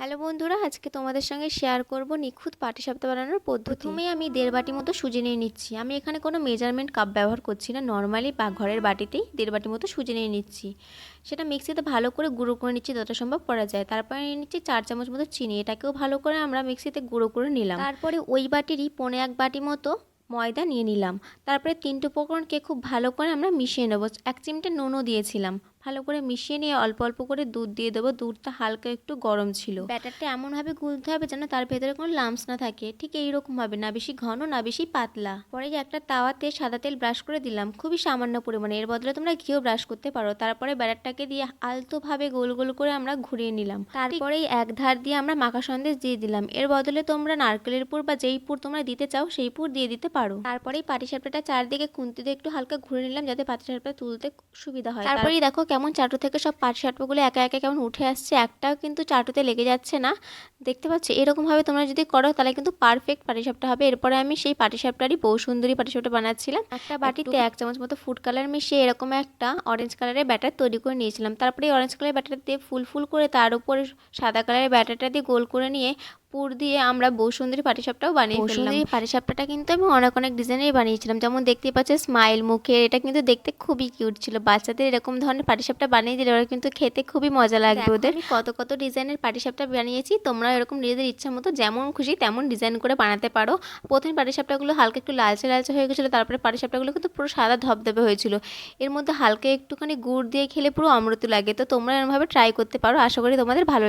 Hello বন্ধুরা আজকে তোমাদের সঙ্গে শেয়ার করব নিখুঁত পাটিসাপটা বানানোর পদ্ধতি। প্রথমেই আমি দেড় বাটি মতো সুজি নিয়ে নিচ্ছি। আমি এখানে কোনো মেজারমেন্ট কাপ ব্যবহার করছি না। নর্মালি বা ঘরের বাটিতেই দেড় বাটি মতো সুজি নিয়ে নিচ্ছি। সেটা মিক্সিতে ভালো করে গুঁড়ো করে নিচ্ছি যতটা সম্ভব করা যায়। তারপরে নিয়ে নিচ্ছি চার চামচ মতো চিনি। এটাকেও ভালো করে আমরা মিক্সিতে গুঁড়ো করে নিলাম। তারপরে ওই বাটিরই পনে এক বাটি মতো ময়দা নিয়ে নিলাম। তারপরে তিনটে উপকরণকে খুব ভালো করে আমরা মিশিয়ে নেব। এক চিমটে নুনও দিয়েছিলাম। ভালো করে মিশিয়ে নিয়ে অল্প অল্প করে দুধ দিয়ে দেবো। দুধটা হালকা একটু গরম ছিল। ব্যাটারটা এমনভাবে গুলতে হবে যেন তার ভেতরে কোনো লাম্পস না থাকে। ঠিক এইরকমভাবে না বেশি ঘন না বেশি পাতলা। পরে একটা তাওয়াতে সাদা তেল ব্রাশ করে দিলাম খুবই সামান্য পরিমাণে। এর বদলে তোমরা ঘিও ব্রাশ করতে পারো। তারপরে ব্যাটারটাকে দিয়ে আলতোভাবে গোল গোল করে আমরা ঘুরিয়ে নিলাম। তারপরেই এক ধার দিয়ে আমরা মাখা সন্দেশ দিয়ে দিলাম। এর বদলে তোমরা নারকেলের পুর বা যেই পুর তোমরা দিতে চাও সেই পুর দিয়ে দিতে পারো। তারপরেই পাটিসাপটাটা চারদিকে খুন্তি দিয়ে একটু হালকা ঘুরে নিলাম যাতে পাটিসাপটা তুলতে সুবিধা হয়। তারপরেই দেখো কেমন চাটু থেকে সব পাটিসাপটাগুলো একা একা কেমন উঠে আসছে একটাও কিন্তু চাটুতে লেগে যাচ্ছে না। দেখতে পাচ্ছ? এরকমভাবে তোমরা যদি করো তাহলে কিন্তু পারফেক্ট পাটিসাপটা হবে। এরপরে আমি সেই পাটিসাপটারই বহু সুন্দরী পাটিসাপটা বানাচ্ছিলাম। একটা বাটিতে এক চামচ মতো ফুড কালার মিশিয়ে এরকম একটা অরেঞ্জ কালারের ব্যাটার তৈরি করে নিয়েছিলাম। তারপরে এই অরেঞ্জ কালারের ব্যাটার দিয়ে ফুল ফুল করে তার উপরে সাদা কালারের ব্যাটারটা দিয়ে গোল করে নিয়ে পুর দিয়ে আমরা বৌসুন্দরী পাটিসাপটাও বানিয়ে বৌসুন্দরী পাটিসাপটাটা কিন্তু আমি অনেক অনেক ডিজাইনের বানিয়েছিলাম। যেমন দেখতে পাচ্ছ স্মাইল মুখের এটা কিন্তু দেখতে খুবই কিউট ছিল। বাচ্চাদের এরকম ধরনের পাটিসাপটা বানিয়ে দিলে ওরা কিন্তু খেতে খুবই মজা লাগবে ওদের। আমি কত কত ডিজাইনের পাটিসাপটা বানিয়েছি তোমরা এরকম নিজেদের ইচ্ছা মতো যেমন খুশি তেমন ডিজাইন করে বানাতে পারো। প্রথমে পাটিসাপটাগুলো হালকা একটু লালচে লালচে হয়ে গেছিল তারপরে পাটিসাপটাগুলো কিন্তু পুরো সাদা ধবধবে হয়েছিল। এর মধ্যে হালকা একটুখানি গুড় দিয়ে খেলে পুরো অমৃত লাগে। তো তোমরা এরমভাবে ট্রাই করতে পারো আশা করি তোমাদের ভালো